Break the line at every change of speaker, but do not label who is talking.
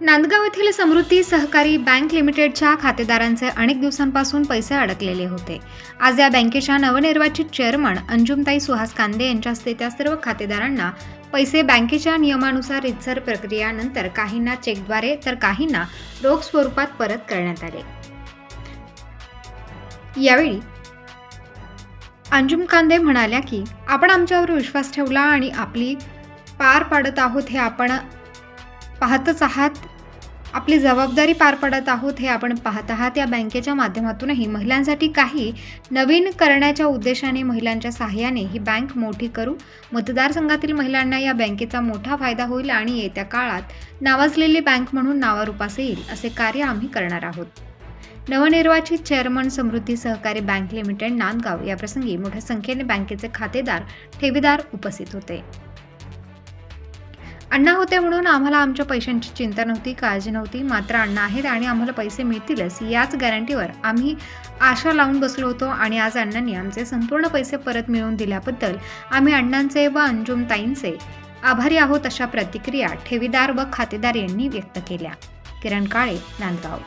नांदगाव येथील समृद्धी सहकारी बँक लिमिटेडच्या खातेदारांचे अनेक दिवसांपासून पैसे अडकलेले होते. आज या बँकेच्या नवनिर्वाचित चेअरमन अंजुमताई सुहास कांदे यांच्या हस्ते त्या सर्व खातेदारांना पैसे बँकेच्या नियमानुसार रितसर प्रक्रियानंतर काहींना चेकद्वारे तर काहींना रोख स्वरूपात परत करण्यात आले. यावेळी अंजुम कांदे म्हणाल्या की आपण आमच्यावर विश्वास ठेवला आणि आपली पार पाडत आहोत हे आपण पाहतच आहात. आपली जबाबदारी पार पडत आहोत हे आपण पाहत आहात. या बँकेच्या माध्यमातूनही महिलांसाठी काही नवीन करण्याच्या उद्देशाने महिलांच्या सहाय्याने ही बँक मोठी करू. मतदारसंघातील महिलांना या बँकेचा मोठा फायदा होईल आणि येत्या काळात नावाजलेली बँक म्हणून नावारूपास येईल असे कार्य आम्ही करणार आहोत. नवनिर्वाचित चेअरमन समृद्धी सहकारी बँक लिमिटेड नांदगाव याप्रसंगी मोठ्या संख्येने बँकेचे खातेदार ठेवीदार उपस्थित होते. अण्णा होते म्हणून आम्हाला आमच्या पैशांची चिंता नव्हती काळजी नव्हती. मात्र अण्णा आहेत आणि आम्हाला पैसे मिळतीलच. याच गॅरंटीवर आम्ही आशा लावून बसलो होतो आणि आज अण्णांनी आमचे संपूर्ण पैसे परत मिळवून दिल्याबद्दल आम्ही अण्णांचे व अंजुम ताईंचे आभारी आहोत अशा प्रतिक्रिया ठेवीदार व खातेदार यांनी व्यक्त केल्या. किरण काळे नांदगाव.